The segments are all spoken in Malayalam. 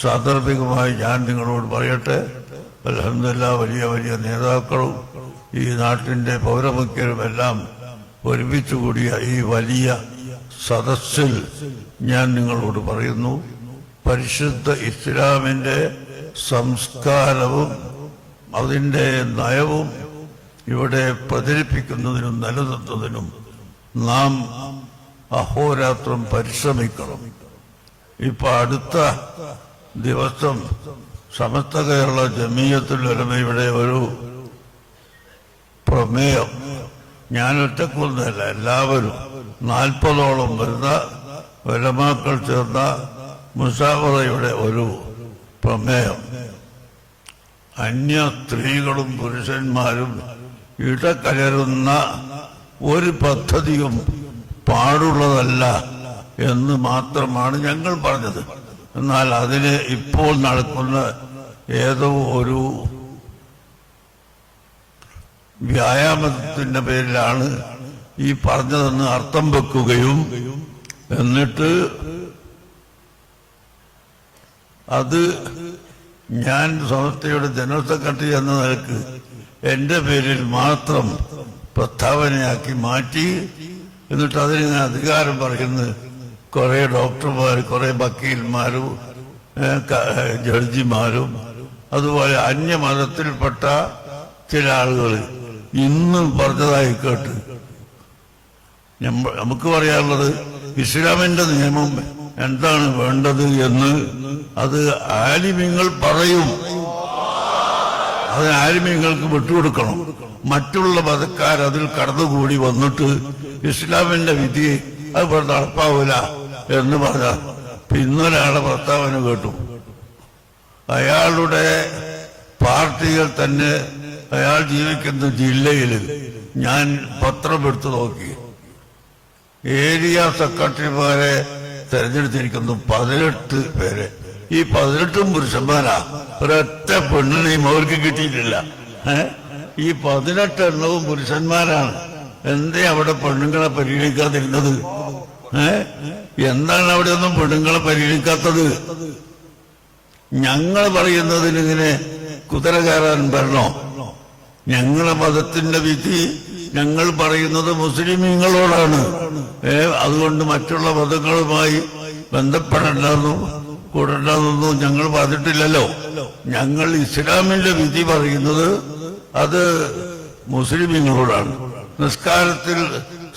സാന്ദർഭികമായി ഞാൻ നിങ്ങളോട് പറയട്ടെ. അലഹമില്ല വലിയ വലിയ നേതാക്കളും ഈ നാട്ടിന്റെ പൗരമുഖ്യരും എല്ലാം ഒരുമിച്ച് കൂടിയ ഈ വലിയ സദസ്സിൽ ഞാൻ നിങ്ങളോട് പറയുന്നു. പരിശുദ്ധ ഇസ്ലാമിന്റെ സംസ്കാരവും അതിന്റെ നയവും ഇവിടെ പ്രചരിപ്പിക്കുന്നതിനും നിലനിർത്തുന്നതിനും നാം അഹോരാത്രം പരിശ്രമിക്കണം. ഇപ്പൊ അടുത്ത ദിവസം സമസ്ത കേരള ജമീയത്തുൽ ഇവിടെ ഒരു പ്രമേയം. ഞാൻ ഒറ്റക്കൊന്നല്ല എല്ലാവരും നാൽപ്പതോളം വരുന്ന ഉലമാക്കൾ ചേർന്ന മുസാഫറയുടെ ഒരു പ്രമേയം. അന്യ സ്ത്രീകളും പുരുഷന്മാരും ഇടകലരുന്ന ഒരു പദ്ധതിയും പാടുള്ളതല്ല എന്ന് മാത്രമാണ് ഞങ്ങൾ പറഞ്ഞത്. എന്നാൽ അതിന് ഇപ്പോൾ നടക്കുന്ന ഏതോ ഒരു വ്യായാമത്തിന്റെ പേരിലാണ് ഈ പറഞ്ഞതെന്ന് അർത്ഥം വെക്കുകയും എന്നിട്ട് അത് ഞാൻ സംസ്ഥയുടെ ജനറൽ സെക്രട്ടറി എന്ന നിലയ്ക്ക് എന്റെ പേരിൽ മാത്രം പ്രസ്താവനയാക്കി മാറ്റി എന്നിട്ട് അതിന് ഞാൻ അധികാരം പറയുന്നത് കുറെ ഡോക്ടർമാർ കുറെ വക്കീൽമാരും ജഡ്ജിമാരും അതുപോലെ അന്യമതത്തിൽപ്പെട്ട ചില ആളുകൾ ഇന്നും പറഞ്ഞതായി കേട്ട്. നമുക്ക് പറയാനുള്ളത് ഇസ്ലാമിന്റെ നിയമം എന്താണ് വേണ്ടത് എന്ന് അത് ആലിമ്യങ്ങൾ പറയും. അത് ആലിമ്യങ്ങൾക്ക് വിട്ടുകൊടുക്കണം. മറ്റുള്ള മതക്കാർ അതിൽ കടന്നുകൂടി വന്നിട്ട് ഇസ്ലാമിന്റെ വിധി അത് ഇവിടെ നടപ്പാവൂല എന്ന് പറഞ്ഞ. പിന്നൊരാളെ പ്രസ്താവന കേട്ടു. അയാളുടെ പാർട്ടികൾ തന്നെ അയാൾ ജീവിക്കുന്ന ജില്ലയിൽ ഞാൻ പത്രം എടുത്തു നോക്കി. ഏരിയ സെക്രട്ടറിമാരെ തെരഞ്ഞെടുത്തിരിക്കുന്നു പതിനെട്ട് പേരെ. ഈ പതിനെട്ടും പുരുഷന്മാരാ. ഒരൊറ്റ പെണ്ണിനെയും അവർക്ക് കിട്ടിയിട്ടില്ല. ഈ പതിനെട്ട് എണ്ണവും പുരുഷന്മാരാണ്. എന്തേ അവിടെ പെണ്ണുങ്ങളെ പരിഗണിക്കാതിരുന്നത്? എന്താണ് അവിടെ ഒന്നും പെണ്ണുങ്ങളെ പരിഗണിക്കാത്തത് ഞങ്ങൾ പറയുന്നതിന് ഇങ്ങനെ കുതിര കയറാൻ വരണോ? ഞങ്ങളെ മതത്തിന്റെ വിധി ഞങ്ങൾ പറയുന്നത് മുസ്ലിമീങ്ങളോടാണ്. ഏ അതുകൊണ്ട് മറ്റുള്ള മതങ്ങളുമായി ബന്ധപ്പെടണ്ടെന്നും കൂടണ്ടെന്നൊന്നും ഞങ്ങൾ പറഞ്ഞിട്ടില്ലല്ലോ. ഞങ്ങൾ ഇസ്ലാമിന്റെ വിധി പറയുന്നത് അത് മുസ്ലിമീങ്ങളോടാണ്. നിസ്കാരത്തിൽ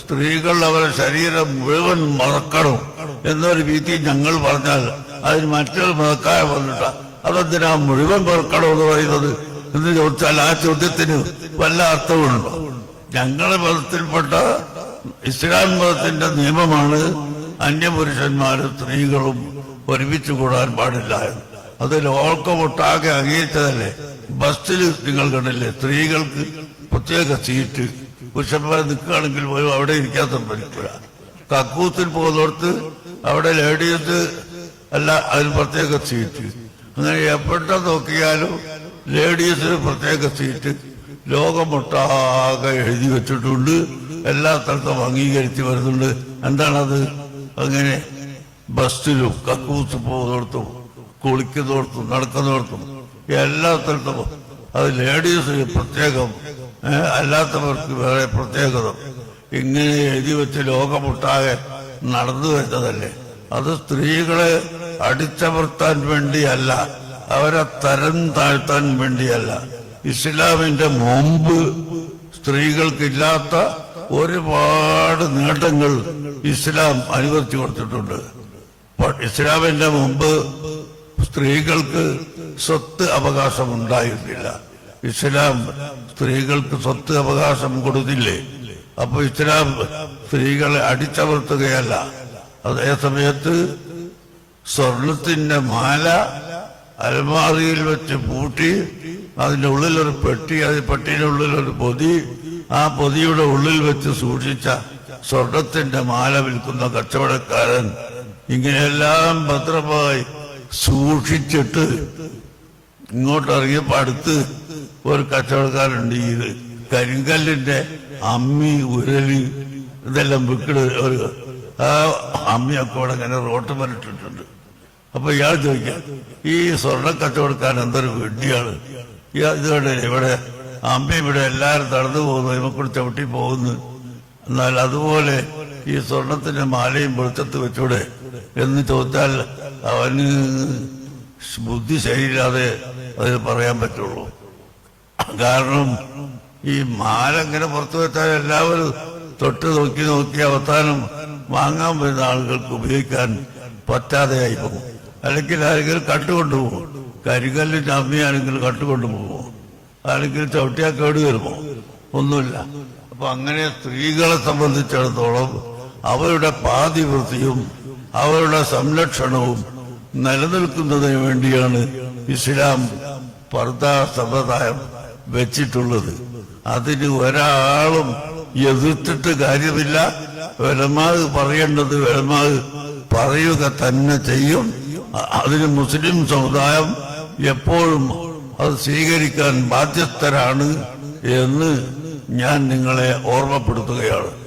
സ്ത്രീകൾ അവരെ ശരീരം മുഴുവൻ മറക്കണം എന്നൊരു രീതി ഞങ്ങൾ പറഞ്ഞാൽ അതിന് മറ്റൊരു മതക്കാരെ പറഞ്ഞിട്ട അതെന്തിനാ മുഴുവൻ മറക്കണം എന്ന് പറയുന്നത്? എന്ന് ചോദിച്ചാൽ ആ ചോദ്യത്തിന് വല്ല അർത്ഥമുണ്ടോ ഞങ്ങളുടെ മതത്തിൽപ്പെട്ട ഇസ്ലാം മതത്തിന്റെ നിയമമാണ് അന്യപുരുഷന്മാരും സ്ത്രീകളും ഒരുമിച്ച് കൂടാൻ പാടില്ല അത് ലോകമൊട്ടാകെ അംഗീകരിച്ചതല്ലേ? ബസ്സിൽ നിങ്ങൾ കണ്ടില്ലേ? സ്ത്രീകൾക്ക് പ്രത്യേക സീറ്റ് പുരുഷന്മാർ നിൽക്കുകയാണെങ്കിൽ പോലും അവിടെ ഇരിക്കാൻ സമ്മതിക്കില്ല കക്കൂത്തിൽ പോകുന്നിടത്ത് അവിടെ ലേഡീസ് അല്ല അതിന് പ്രത്യേക സീറ്റ്. അങ്ങനെ എപ്പോഴത്തെ നോക്കിയാലും ലേഡീസിന് പ്രത്യേക സീറ്റ്. ലോകമൊട്ടാകെ എഴുതി വെച്ചിട്ടുണ്ട്. എല്ലാ സ്ഥലത്തും അംഗീകരിച്ച് വരുന്നുണ്ട്. എന്താണത്? അങ്ങനെ ബസ്സിലും കക്കൂസ് പോകുന്നിടത്തും കുളിക്കുന്നിടത്തും നടക്കുന്നിടത്തും എല്ലാ സ്ഥലത്തും അത് ലേഡീസിന് പ്രത്യേകം അല്ലാത്തവർക്ക് വേറെ പ്രത്യേകത. ഇങ്ങനെ എഴുതി വെച്ച് ലോകമൊട്ടാകെ നടന്നു വരുന്നതല്ലേ? അത് സ്ത്രീകളെ അടിച്ചമർത്താൻ വേണ്ടിയല്ല അവരെ തരം താഴ്ത്താൻ വേണ്ടിയല്ല. ഇസ്ലാമിന്റെ മുമ്പ് സ്ത്രീകൾക്കില്ലാത്ത ഒരുപാട് നേട്ടങ്ങൾ ഇസ്ലാം അനുവദിച്ചു കൊടുത്തിട്ടുണ്ട്. ഇസ്ലാമിന്റെ മുമ്പ് സ്ത്രീകൾക്ക് സ്വത്ത് അവകാശം ഉണ്ടായിരുന്നില്ല ഇസ്ലാം സ്ത്രീകൾക്ക് സ്വത്ത് അവകാശം കൊടുത്തില്ലേ? അപ്പൊ ഇസ്ലാം സ്ത്രീകളെ അടിച്ചമർത്തുകയല്ല. അതേസമയത്ത് സ്വർണത്തിന്റെ മാല അലമാറിയിൽ വെച്ച് പൂട്ടി അതിന്റെ ഉള്ളിലൊരു പെട്ടി അത് പെട്ടിയുടെ ഉള്ളിലൊരു പൊതി ആ പൊതിയുടെ ഉള്ളിൽ വെച്ച് സൂക്ഷിച്ച സ്വർണത്തിന്റെ മാല വിൽക്കുന്ന കച്ചവടക്കാരൻ ഇങ്ങനെയെല്ലാം ഭദ്രമായി സൂക്ഷിച്ചിട്ട് ഇങ്ങോട്ട് അടുത്ത് ഒരു കച്ചവടക്കാരുണ്ട് ഈ കരിങ്കല്ലിന്റെ അമ്മി ഉരലി ഇതെല്ലാം വിൽക്കണ് ഒരു ആ അമ്മിയൊക്കെ ഇവിടെ ഇങ്ങനെ റോട്ട് മരിട്ടിട്ടുണ്ട് അപ്പൊ ഇയാൾ ചോദിക്കാം ഈ സ്വർണ കച്ചവടക്കാരൻ എന്തൊരു വെഡ്ഡിയാണ് ഇതോടെ ഇവിടെ അമ്മ ഇവിടെ എല്ലാവരും തടന്നു പോകുന്നു ഇവക്കൂടെ ചവിട്ടി പോകുന്നു. എന്നാൽ അതുപോലെ ഈ സ്വർണത്തിന്റെ മാലയും വെളിച്ചത്ത് വെച്ചൂടെ എന്ന് ചോദിച്ചാൽ അവന് ബുദ്ധി ശരിയില്ലാതെ അതിന് പറയാൻ പറ്റുള്ളൂ. കാരണം ഈ മാലങ്ങനെ പുറത്തു വെച്ചാൽ എല്ലാവരും തൊട്ട് നോക്കി നോക്കി അവസാനം വാങ്ങാൻ വരുന്ന ആളുകൾക്ക് ഉപയോഗിക്കാൻ പറ്റാതെയായി പോകും. അല്ലെങ്കിൽ ആരെങ്കിലും കട്ടുകൊണ്ടുപോകും കരികല്ലിന്റെ അമ്മയാണെങ്കിലും കട്ടുകൊണ്ടുപോകും അല്ലെങ്കിൽ ചവിട്ടിയാൽ കേട് വരുമോ? ഒന്നുമില്ല. അപ്പൊ അങ്ങനെ സ്ത്രീകളെ സംബന്ധിച്ചിടത്തോളം അവരുടെ പാതിവൃത്തിയും അവരുടെ സംരക്ഷണവും നിലനിൽക്കുന്നതിന് വേണ്ടിയാണ് ഇസ്ലാം പർദ്ദ സമ്പ്രദായം വെച്ചിട്ടുള്ളത്. അതിന് ഒരാളും എതിർത്തിട്ട് കാര്യമില്ല. വെലമാവ് പറയേണ്ടത് വെലമാവ് പറയുക തന്നെ ചെയ്യും. അതിന് മുസ്ലിം സമുദായം എപ്പോഴും അത് സ്വീകരിക്കാൻ ബാധ്യസ്ഥരാണ് എന്ന് ഞാൻ നിങ്ങളെ ഓർമ്മപ്പെടുത്തുകയാണ്.